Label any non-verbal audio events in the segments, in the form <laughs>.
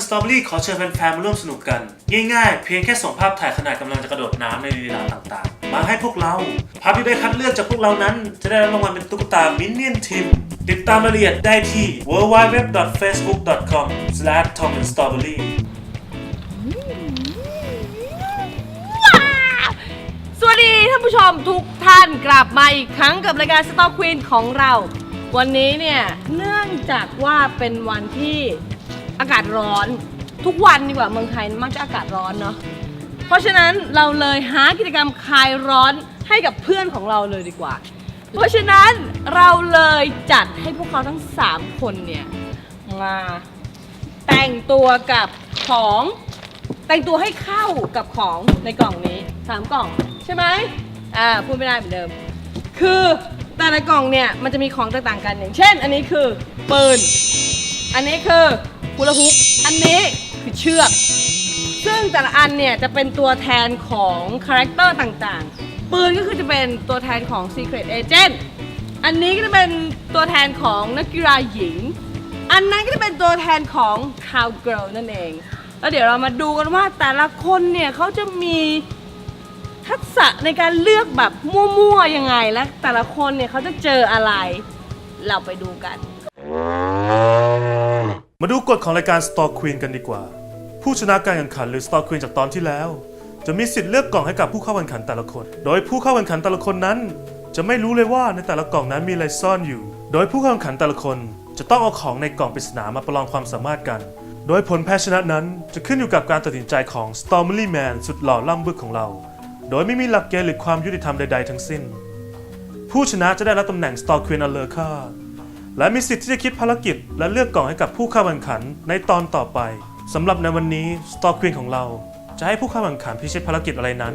and Strawberry ขอเชิญแฟนๆมาร่วมสนุกกัน ง่ายๆ เพียงแค่ส่งภาพถ่ายขณะกำลังจะกระโดดน้ำในลีลาต่างๆ มาให้พวกเรา ภาพที่ได้คัดเลือกจากพวกเรานั้น จะได้รับรางวัลเป็นตุ๊กตา Minion Team ติดตามรายละเอียดได้ที่ www.facebook.com/tomandstrawberry สวัสดีท่านผู้ชมทุกท่านกลับมาอีกครั้งกับรายการ Stock Queen ของเรา วันนี้เนี่ยเนื่องจากว่าเป็นวันที่ อากาศร้อน ทุกวันดีกว่าเมืองไทยมักจะอากาศร้อนเนาะเพราะฉะนั้นเราเลยหากิจกรรมคลายร้อนให้กับเพื่อนของเราเลยดีกว่า เพราะฉะนั้นเราเลยจัดให้พวกเขาทั้ง 3 คนเนี่ยมาแต่งตัวกับของแต่งตัวให้เข้ากับของในกล่องนี้สามกล่องใช่ไหมอ่าพูดไม่ได้เหมือนเดิม คือแต่ละกล่องเนี่ยมันจะมีของต่างๆกันอย่างเช่น อันนี้คือปืน อันนี้คือ ฮูลฮุปอันนี้คือเชือก ซึ่งแต่ละอันเนี่ยจะเป็นตัวแทนของคาแรคเตอร์ต่างๆ ปืนก็คือจะเป็นตัวแทนของ Secret Agent อันนี้ก็จะเป็นตัวแทนของนักกีฬาหญิง อันนั้นก็จะเป็นตัวแทนของ Cowgirl นั่นเอง แล้วเดี๋ยวเรามาดูกันว่าแต่ละคนเนี่ยเขาจะมีทักษะในการเลือกแบบมั่วๆยังไงและแต่ละคนเนี่ยเขาจะเจออะไร เราไปดูกัน มาดูกฎของรายการ Stock Queen กันดีกว่า ผู้ชนะการแข่งขันหรือ Stock Queen จากตอนที่แล้ว จะมีสิทธิ์เลือกกล่องให้กับผู้เข้าแข่งขันแต่ละคน โดยผู้เข้าแข่งขันแต่ละคนนั้น จะไม่รู้เลยว่าในแต่ละกล่องนั้นมีอะไรซ่อนอยู่ โดยผู้เข้าแข่งขันแต่ละคน จะต้องเอาของในกล่องปริศนามาประลองความสามารถกัน โดยผลแพ้ชนะนั้นจะขึ้นอยู่กับการตัดสินใจของ Stormy Man สุดหล่อล่ำบึกของเรา โดยไม่มีหลักเกณฑ์หรือความยุติธรรมใด ๆ ทั้งสิ้น ผู้ชนะจะได้รับตำแหน่ง Stock Queen a l e r c a และมีสิทธิ์ที่จะคิดภารกิจ และเลือกกล่องให้กับผู้เข้าแข่งขันในตอนต่อไปสำหรับในวันนี้ Stock Queen ของเรา จะให้ผู้เข้าแข่งขันพิชิตภารกิจอะไรนั้น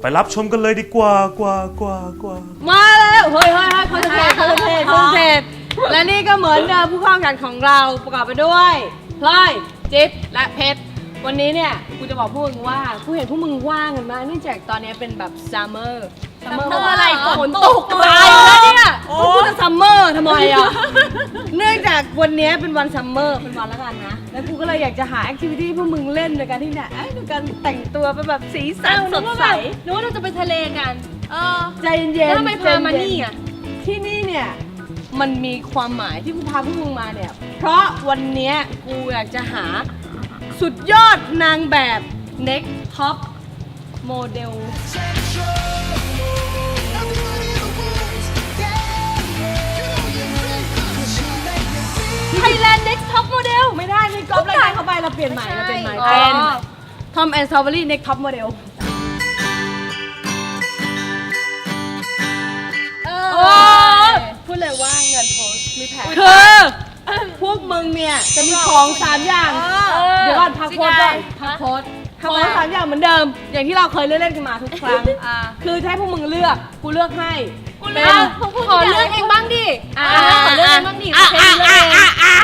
ไปรับชมกันเลยดีกว่ากว่ากว่ากว่า มาแล้วเฮ้ยเฮ้ยเฮ้ยคอนเทนต์คอนเทนต์คอนเทนต์และนี่ก็เหมือนเดิมผู้เข้าแข่งขันของเราประกอบไปด้วยพลอยจิ๊บและเพชรวันนี้เนี่ยกูจะบอกพวกมึงว่ากูเห็นพวกมึงว่างกันมากเนื่องจากตอนนี้เป็นแบบซัมเมอร์ ซัมเมอร์อะไรฝนตกตายแล้วเนี่ยพวกกูจะซัมเมอร์ทำไมอะ เนื่องจากวันนี้เป็นวันซัมเมอร์เป็นวันละกันนะ แล้วกูก็เลยอยากจะหาแอคทิวิตี้พวกมึงเล่นโดยการที่เนี่ยเอ้ยโดยการแต่งตัวเป็นแบบสีสันสดใสนึกว่าเราจะไปทะเลกัน เออ ใจเย็นๆแล้วทำไมพามานี่อะ ที่นี่เนี่ยมันมีความหมายที่กูพาพวกมึงมาเนี่ย เพราะวันเนี้ยกูอยากจะหาสุดยอดนางแบบ next top model เข้าไปเราเปลี่ยนใหม่เราเปลี่ยนใหม่ไม่ใช่เป็นอ๋อ Tom and Strawberry next top model เอโอ้อพูดเลยว่าเงินโพสไม่แพ้คือ พวกมึงเนี่ย จะมีของสามอย่างเออเดี๋ยวก่อนพักโพสก่อนจริงไงพักโพสของสามอย่างเหมือนเดิม อย่างที่เราเคยเล่นๆกันมาทุกครั้งอ่าคือจะให้พวกมึงเลือก กูเลือกให้กูเลือกขอเลือกเองบ้างดิอ่าอ่าขอเลือกเองบ้างดิอ่า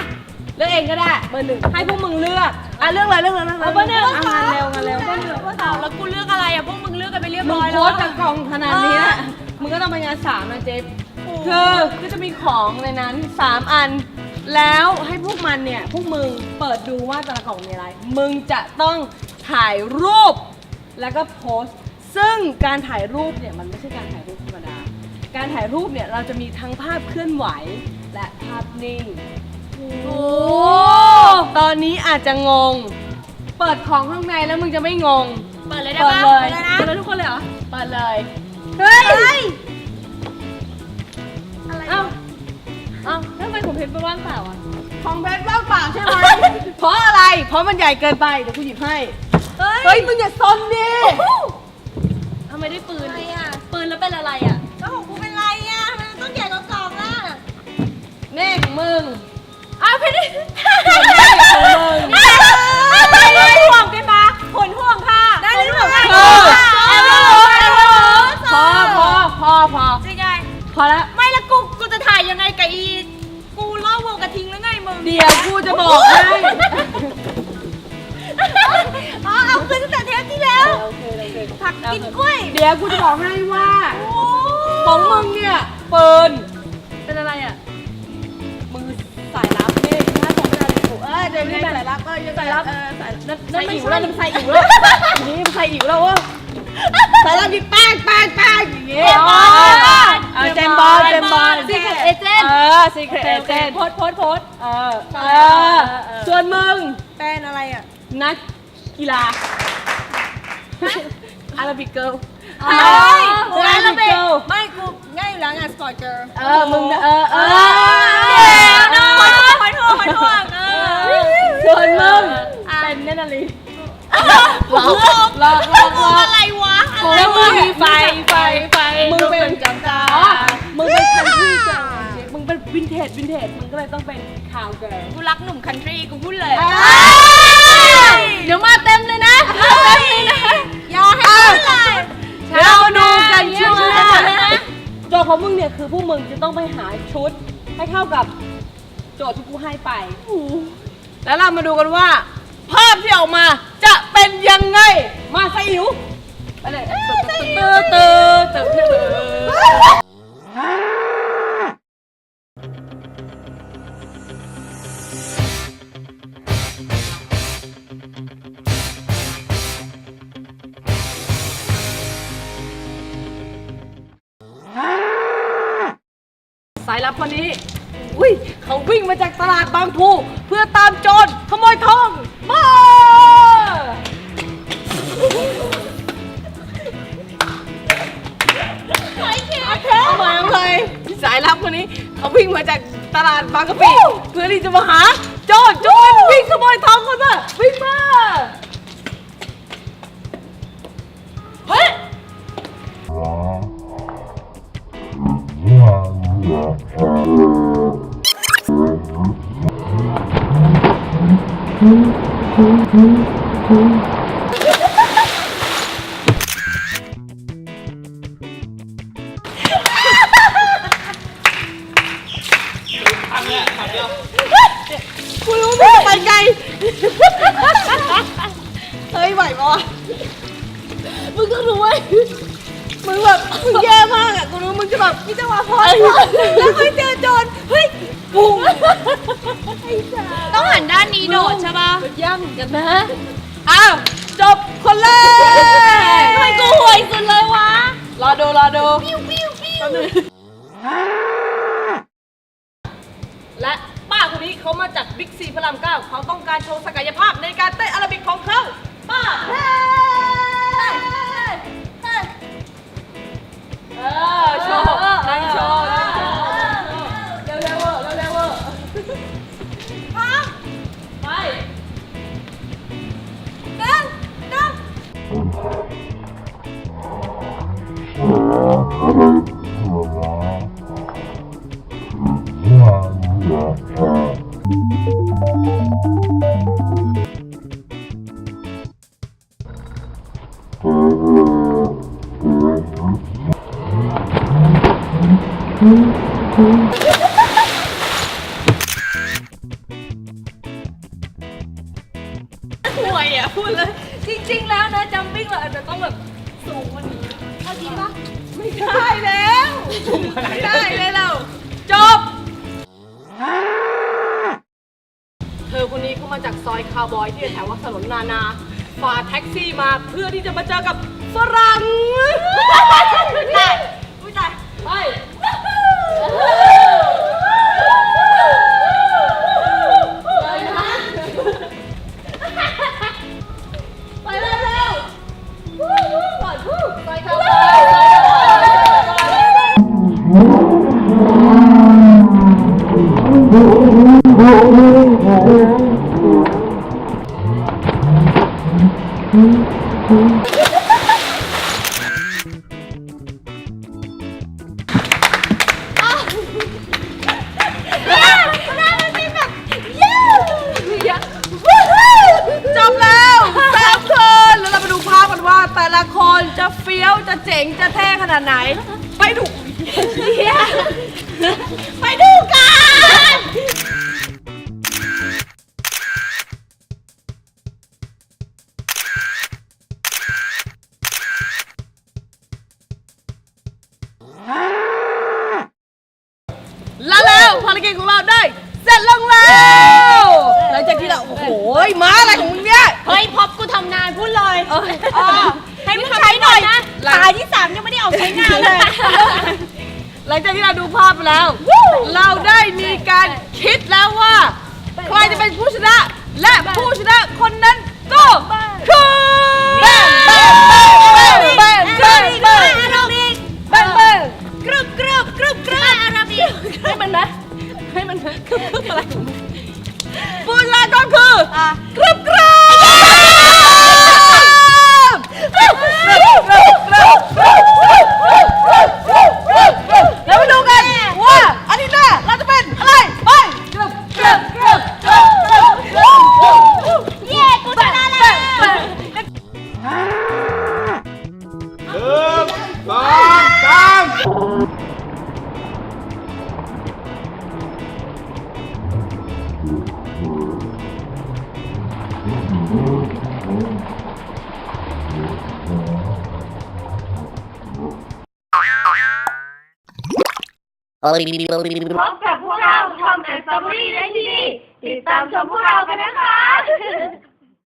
เพลอ่างเลือกอ่าเองอ่าอ่าเลือกเองก็ได้เบอร์หนึ่งให้พวกมึงเลือกอะเลือกเลยเลือกเลยเลือกเลยเบอร์หนึ่งอะงานเร็วงานเร็วเอาแล้วกูเลือกอะไรอะพวกมึงเลือกกันไปเรียบมึร้งอยโพแล้วสต์จากกล่องขนาดนี้นะมึงก็ต้องไปงานสามนะเจ๊บคือก็จะมีของในนั้น3อัน แล้วให้พวกมันเนี่ยพวกมึงเปิดดูว่าแต่ละกล่องมีอะไร มึงจะต้องถ่ายรูป แล้วก็โพสต์ ซึ่งการถ่ายรูปเนี่ยมันไม่ใช่การถ่ายรูปธรรมดา การถ่ายรูปเนี่ยเราจะมีทั้งภาพเคลื่อนไหว และภาพนิ่ง โอ้ตอนนี้อาจจะงง เปิดของข้างในแล้วมึงจะไม่งง เปิดเลยได้เปิดปะเลยเปิดเลยนะเปิดเลยทุกคนเลยเหรอ เปิดเลย เฮ้ย อะไรเอ้าเอ้าทำไมผมเพชรไปว่างเปล่าอะ ของเพชรว่างเปล่าใช่ไหม เพราะอะไร เพราะมันใหญ่เกินไป เดี๋ยวกูหยิบให้ เฮ้เฮ้ยยมึงอย่าซนดิทำไมได้ปืน อะไรอะ ปืนแล้วเป็นอะไรอะก็ของกูเป็นไรอะทำไมมันต้องใหญ่กว่ากล่องอะนี่ของมึง พอแล้วไม่แล้วกูกูจะถ่ายยังไงกับอีกูล่อวงกระทิงแล้วไงมึงเดี๋ยวกูจะบอกให้อ๋อเอาคืนตั้งแต่เทปที่แล้วโอเคโอเคผักกินกล้วยเดี๋ยวกูจะบอกให้ว่าโอ้ของมึงเนี่ยเปินเป็นอะไรอะมือสายลับนี่ถ้าส่งไม่ได้กูเอ้ยจมส์นี่เป็นสายลับก็ยังสายลับเออสายนั่นนั่นไม่ใช่นั่นใส่อิ๋วแล้วอันนี้มันใส่อิ๋วแล้ววะสายลับยิงแป้ง จนต์เออ secret agent โพสโพสโพสเโจทย์ของมึงเนี่ยคือพวกมึงจะต้องไปหาชุด ให้เข้ากับโจทย์ที่กูให้ไป แล้วเรามาดูกันว่า ภาพที่ออกมาจะเป็นยังไง มาใส่อิ๋วไปเลยเตอเตอเตอเตอ สายลับคนนี้ อุ้ยเขาวิ่งมาจากตลาดบางพูเพื่อตามโจรขโมยทองมาเอามาเอาเลยสายลับคนนี้เขาวิ่งมาจากตลาดบางกะปิเพื่อที่จะมาหาโจรโจรวิ่งขโมยทองเขาซะวิ่งมา กูรู้มึงจะไปไกล เฮ้ยไหวปะวะมึงก็รู้ไว้ย มึงแบบมึงแย่มากอะกูรู้มึงจะแบบมีจังหวะพอแล้วค่อยเจอโจรเฮ้ยปุ้งต้องหันด้านนี้โดดใช่ปะย่ำเหมือนกันนะ อ้าวจบคนแรกทำไมกูห่วยสุดเลยวะ รอดูรอดูปิ้วปิ้วปิ้วและป้าคนนี้เขามาจากบิ๊กซีพระรามเก้าเขาต้องการโชว์ศักยภาพในการเต้นอาราบิกของเขาป้า เห่วยอะพูดเลย จริงๆ แล้วนะจัมปิ้งเราอาจจะต้องแบบสูงกว่านี้เอาจริงปะไม่ได้แล้วไม่ได้เลยเราจบ เธอคนนี้เขามาจากซอยคาวบอยที่แถววัดถนนนานาฝ่าแท็กซี่มาเพื่อที่จะมาเจอกับฝรั่งตายอุ้ยตายไป Woo! <laughs> นจะเฟี้ยวจะเจ๋งจะเท่ขนาดไหน ไปดูเฮียไปดูกัน แล้วแล้วภารกิจของเราได้เสร็จลงแล้วหลังจากที่เราโอ้โหเฮ้ยม้าอะไรของมึงเนี่ย เฮ้ยพอบกูทำนานพูดเลย เออ อยนะตายที่สามยังไม่ได้ออกใช้งานเลย หลังจากที่เราดูภาพไปแล้ว เราได้มีการคิดแล้วว่า ใครจะเป็นผู้ชนะ และผู้ชนะคนนั้นก็คือ พบกับพวกเราทอมแอนสตรอเบอรี่ได้ที่นี่ติดตามชมพวกเรากันนะคะ